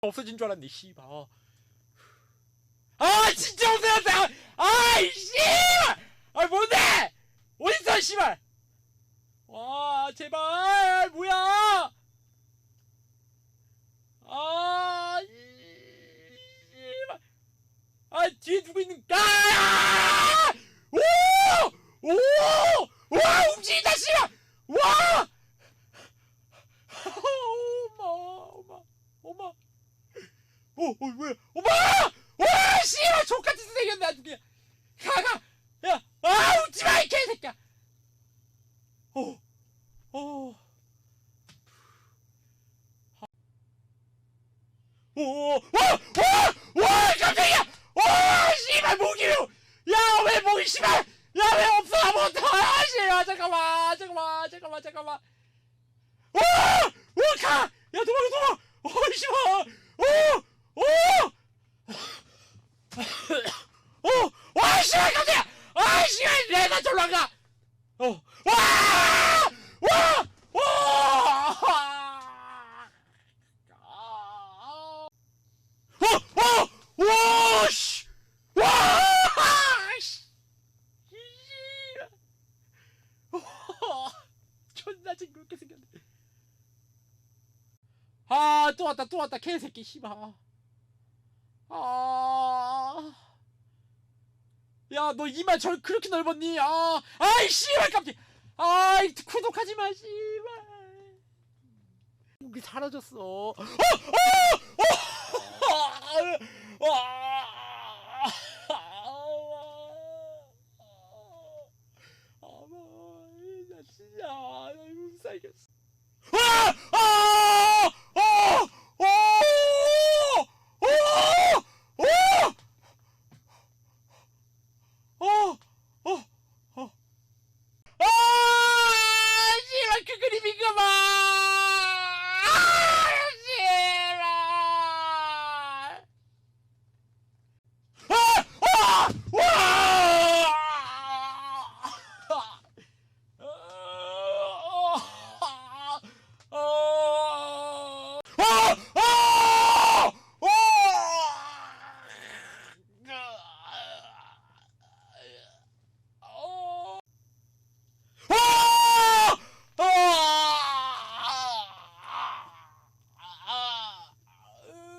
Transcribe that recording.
없어진 줄 알았네 씨발. 아 진짜 없어졌다. 아이 씨발. 아 뭔데? 어딨어 씨발? 와 제발 뭐야? 아 씨발. 아 뒤에 누구 있는 아 오! 오! 와 움직인다 씨발 와! 엄마 엄마 엄마 어, 어 뭐야 엄마 와 씨발 족같이 생겼네 아주 그냥. 가가! 야 아 웃지 마 이 개새끼야! 어, 어어 오와와와 깜짝이야! 와 씨발 모기요 야왜 모기 씨발! 야 왜 없어? 아무것도 아 씨발 잠깐만 잠깐만 잠깐만 잠깐만 와! 와, 가! 야, 도망가, 도망가! 어, 씨발! 어! 어! 어! 와, 씨발, 깜짝이야! 아, 내가 절로 안 가! 어! 와! 와! 와! 어! 어! 와! 씨! 와! 씨! 씨! 와! 존나 징그럽게 생겼네. 아, 또 왔다, 또 왔다, 개새끼, 씨발. 아. 야, 너 이마 절 그렇게 넓었니? 아, 아이, 씨발, 깜짝 아이, 구독하지 마, 씨발. 목이 사라졌어. 어! 어! 어! 아마, 나 진짜, 나 못살겠어. 아! 아!